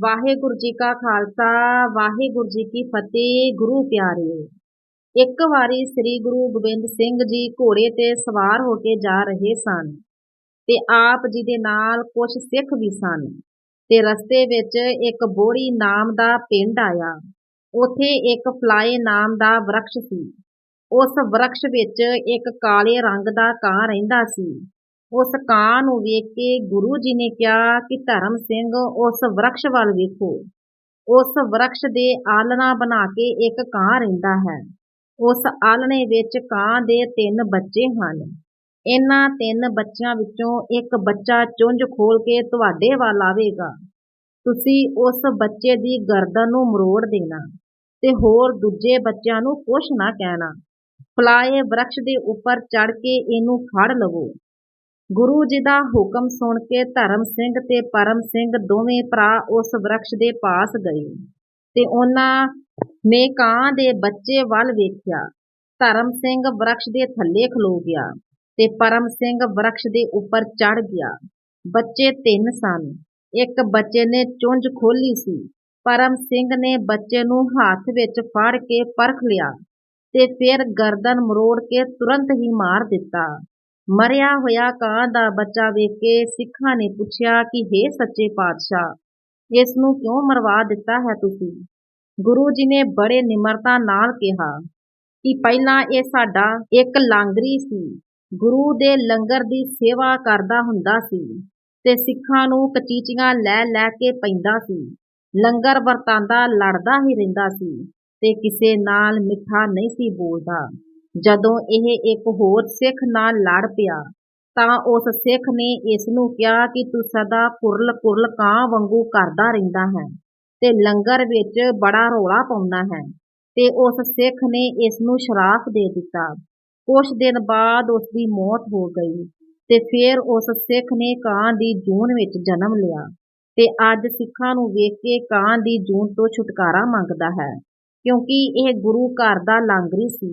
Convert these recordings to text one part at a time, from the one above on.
ਵਾਹਿਗੁਰੂ ਜੀ ਕਾ ਖਾਲਸਾ, ਵਾਹਿਗੁਰੂ ਜੀ ਕੀ ਫਤਿਹ, ਗੁਰੂ ਪਿਆਰਿਓ। ਇੱਕ ਵਾਰੀ ਸ੍ਰੀ ਗੁਰੂ ਗੋਬਿੰਦ ਸਿੰਘ ਜੀ ਘੋੜੇ ਤੇ ਸਵਾਰ ਹੋ ਕੇ ਜਾ ਰਹੇ ਸਨ ਤੇ ਆਪ ਜੀ ਦੇ ਨਾਲ ਕੁਝ ਸਿੱਖ ਵੀ ਸਨ ਤੇ ਰਸਤੇ ਵਿੱਚ ਇੱਕ ਬੋੜੀ ਨਾਮ ਦਾ ਪਿੰਡ ਆਇਆ। ਉਥੇ ਇੱਕ ਫਲਾਏ ਨਾਮ ਦਾ ਵਰਕਸ਼ ਸੀ। ਉਸ ਵਰਕਸ਼ ਵਿੱਚ ਇੱਕ ਕਾਲੇ ਰੰਗ ਦਾ ਕਾਂ ਰਹਿੰਦਾ ਸੀ। ਉਸ ਕਾਂ ਨੂੰ ਵੇਖ ਕੇ ਗੁਰੂ ਜੀ ਨੇ ਕਿਹਾ ਕਿ ਧਰਮ ਸਿੰਘ ਉਸ ਵਰਕਸ਼ ਵੱਲ ਵੇਖੋ। ਉਸ ਵਰਕਸ਼ ਦੇ ਆਲਣਾ ਬਣਾ ਕੇ ਇੱਕ ਕਾਂ ਰਹਿੰਦਾ ਹੈ। ਉਸ ਆਲਣੇ ਵਿੱਚ ਕਾਂ ਦੇ ਤਿੰਨ ਬੱਚੇ ਹਨ। ਇਹਨਾਂ ਤਿੰਨ ਬੱਚਿਆਂ ਵਿੱਚੋਂ ਇੱਕ ਬੱਚਾ ਚੁੰਝ ਖੋਲ ਕੇ ਤੁਹਾਡੇ ਵੱਲ ਆਵੇਗਾ। ਤੁਸੀਂ ਉਸ ਬੱਚੇ ਦੀ ਗਰਦਨ ਨੂੰ ਮਰੋੜ ਦੇਣਾ ਤੇ ਹੋਰ ਦੂਜੇ ਬੱਚਿਆਂ ਨੂੰ ਕੁਛ ਨਾ ਕਹਿਣਾ। ਫਲਾਏ ਵਰਕਸ਼ ਦੇ ਉੱਪਰ ਚੜ ਕੇ ਇਹਨੂੰ ਫੜ ਲਵੋ। ਗੁਰੂ ਜੀ ਦਾ ਹੁਕਮ ਸੁਣ ਕੇ ਧਰਮ ਸਿੰਘ ਤੇ ਪਰਮ ਸਿੰਘ ਦੋਵੇਂ ਭਰਾ ਉਸ ਵਰਕਸ਼ ਦੇ ਪਾਸ ਗਏ ਤੇ ਉਹਨਾਂ ਨੇ ਕਾਂ ਦੇ ਬੱਚੇ ਵੱਲ ਵੇਖਿਆ। ਧਰਮ ਸਿੰਘ ਵਰਕਸ਼ ਦੇ ਥੱਲੇ ਖਲੋ ਗਿਆ ਤੇ ਪਰਮ ਸਿੰਘ ਵਰਕਸ਼ ਦੇ ਉੱਪਰ ਚੜ ਗਿਆ। ਬੱਚੇ ਤਿੰਨ ਸਨ। ਇੱਕ ਬੱਚੇ ਨੇ ਚੁੰਝ ਖੋਲੀ ਸੀ। ਪਰਮ ਸਿੰਘ ਨੇ ਬੱਚੇ ਨੂੰ ਹੱਥ ਵਿੱਚ ਫੜ ਕੇ ਪਰਖ ਲਿਆ ਤੇ ਫਿਰ ਗਰਦਨ ਮਰੋੜ ਕੇ ਤੁਰੰਤ ਹੀ ਮਾਰ ਦਿੱਤਾ। ਮਰਿਆ ਹੋਇਆ ਕਾਂ ਦਾ ਬੱਚਾ ਵੇਖ ਕੇ ਸਿੱਖਾਂ ਨੇ ਪੁੱਛਿਆ ਕਿ हे ਸੱਚੇ ਪਾਤਸ਼ਾਹ, ਇਸ ਨੂੰ ਕਿਉਂ ਮਰਵਾ ਦਿੱਤਾ ਹੈ ਤੁਸੀਂ? ਗੁਰੂ ਜੀ ਨੇ ਬੜੇ ਨਿਮਰਤਾ ਨਾਲ ਕਿਹਾ ਕਿ ਪਹਿਲਾਂ ਇਹ ਸਾਡਾ ਇੱਕ ਲਾਂਗਰੀ ਸੀ। ਗੁਰੂ ਦੇ ਲੰਗਰ ਦੀ ਸੇਵਾ ਕਰਦਾ ਹੁੰਦਾ ਸੀ ਤੇ ਸਿੱਖਾਂ ਨੂੰ ਕਚੀਚੀਆਂ ਲੈ ਲੈ ਕੇ ਪੈਂਦਾ ਸੀ। ਲੰਗਰ ਵਰਤਾਂਦਾ ਲੜਦਾ ਹੀ ਰਹਿੰਦਾ ਸੀ ਤੇ ਕਿਸੇ ਨਾਲ ਮਿੱਠਾ ਨਹੀਂ ਸੀ ਬੋਲਦਾ। ਜਦੋਂ ਇਹ ਇੱਕ ਹੋਰ ਸਿੱਖ ਨਾਲ ਲੜ ਪਿਆ, ਤਾਂ ਉਸ ਸਿੱਖ ਨੇ ਇਸ ਨੂੰ ਕਿਹਾ ਕਿ ਤੂੰ ਸਦਾ ਕੁਰਲ ਕੁਰਲ ਕਾਂ ਵਾਂਗੂ ਕਰਦਾ ਰਹਿੰਦਾ ਹੈ ਤੇ ਲੰਗਰ ਵਿੱਚ ਬੜਾ ਰੌਲਾ ਪਾਉਂਦਾ ਹੈ। ਤੇ ਉਸ ਸਿੱਖ ਨੇ ਇਸ ਨੂੰ ਸ਼ਰਾਫ ਦੇ ਦਿੱਤਾ। ਕੁਝ ਦਿਨ ਬਾਅਦ ਉਸ ਦੀ ਮੌਤ ਹੋ ਗਈ ਤੇ ਫਿਰ ਉਸ ਸਿੱਖ ਨੇ ਕਾਂ ਦੀ ਜੂਨ ਵਿੱਚ ਜਨਮ ਲਿਆ ਤੇ ਅੱਜ ਸਿੱਖਾਂ ਨੂੰ ਵੇਖ ਕੇ ਕਾਂ ਦੀ ਜੂਨ ਤੋਂ ਛੁਟਕਾਰਾ ਮੰਗਦਾ ਹੈ, ਕਿਉਂਕਿ ਇਹ ਗੁਰੂ ਘਰ ਦਾ ਲਾਂਗਰੀ ਸੀ।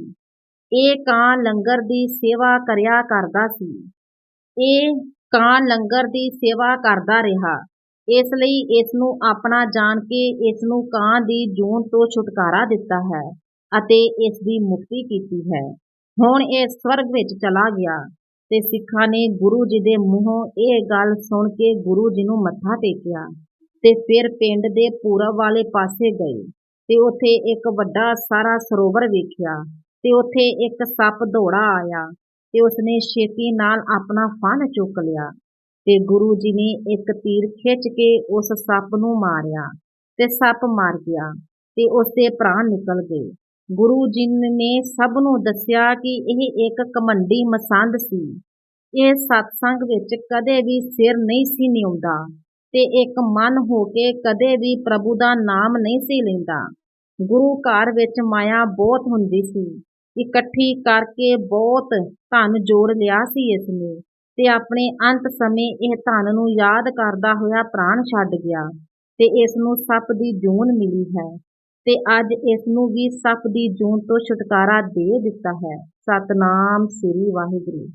ਇਹ ਕਾਂ ਲੰਗਰ ਦੀ ਸੇਵਾ ਕਰਿਆ ਕਰਦਾ ਸੀ। ਇਹ ਕਾਂ ਲੰਗਰ ਦੀ ਸੇਵਾ ਕਰਦਾ ਰਿਹਾ। ਇਸ ਲਈ ਇਸ ਨੂੰ ਆਪਣਾ ਜਾਣ ਕੇ ਇਸ ਨੂੰ ਕਾਂ ਦੀ ਜੂਨ ਤੋਂ ਛੁਟਕਾਰਾ ਦਿੱਤਾ ਹੈ ਅਤੇ ਇਸ ਦੀ ਮੁਕਤੀ ਕੀਤੀ ਹੈ। ਹੁਣ ਇਹ ਸਵਰਗ ਵਿੱਚ ਚਲਾ ਗਿਆ ਤੇ ਸਿੱਖਾਂ ਨੇ ਗੁਰੂ ਜੀ ਦੇ ਮੂੰਹੋਂ ਇਹ ਗੱਲ ਸੁਣ ਕੇ ਗੁਰੂ ਜੀ ਨੂੰ ਮੱਥਾ ਟੇਕਿਆ ਤੇ ਫਿਰ ਪਿੰਡ ਦੇ ਪੂਰਬ ਵਾਲੇ ਪਾਸੇ ਗਏ ਤੇ ਉੱਥੇ ਇੱਕ ਵੱਡਾ ਸਾਰਾ ਸਰੋਵਰ ਵੇਖਿਆ। ਤੇ ਉੱਥੇ ਇੱਕ ਸੱਪ ਦੌੜਾ ਆਇਆ ਤੇ ਉਸਨੇ ਛੇਤੀ ਨਾਲ ਆਪਣਾ ਫਨ ਚੁੱਕ ਲਿਆ ਤੇ ਗੁਰੂ ਜੀ ਨੇ ਇੱਕ ਤੀਰ ਖਿੱਚ ਕੇ ਉਸ ਸੱਪ ਨੂੰ ਮਾਰਿਆ ਤੇ ਸੱਪ ਮਰ ਗਿਆ ਤੇ ਉਸਦੇ ਪ੍ਰਾਣ ਨਿਕਲ ਗਏ। ਗੁਰੂ ਜੀ ਨੇ ਸਭ ਨੂੰ ਦੱਸਿਆ ਕਿ ਇਹ ਇੱਕ ਕਮੰਡੀ ਮਸੰਦ ਸੀ। ਇਹ ਸਤਸੰਗ ਵਿੱਚ ਕਦੇ ਵੀ ਸਿਰ ਨਹੀਂ ਸੀ ਨਿਉਂਦਾ ਤੇ ਇੱਕ ਮਨ ਹੋ ਕੇ ਕਦੇ ਵੀ ਪ੍ਰਭੂ ਦਾ ਨਾਮ ਨਹੀਂ ਸੀ ਲੈਂਦਾ। ਗੁਰੂ ਘਰ ਵਿੱਚ ਮਾਇਆ ਬਹੁਤ ਹੁੰਦੀ ਸੀ। ਇਕੱਠੀ ਕਰਕੇ ਬਹੁਤ ਧਨ ਜੋੜ ਲਿਆ ਸੀ ਇਸ ਨੇ ਤੇ ਆਪਣੇ ਅੰਤ ਸਮੇਂ ਇਹ ਧਨ ਨੂੰ ਯਾਦ ਕਰਦਾ ਹੋਇਆ ਪ੍ਰਾਣ ਛੱਡ ਗਿਆ ਤੇ ਇਸ ਨੂੰ ਸੱਪ ਦੀ ਜੂਨ ਮਿਲੀ ਹੈ ਤੇ ਅੱਜ ਇਸ ਨੂੰ ਵੀ ਸੱਪ ਦੀ ਜੂਨ ਤੋਂ ਛੁਟਕਾਰਾ ਦੇ ਦਿੱਤਾ ਹੈ। ਸਤਨਾਮ ਸ੍ਰੀ ਵਾਹਿਗੁਰੂ।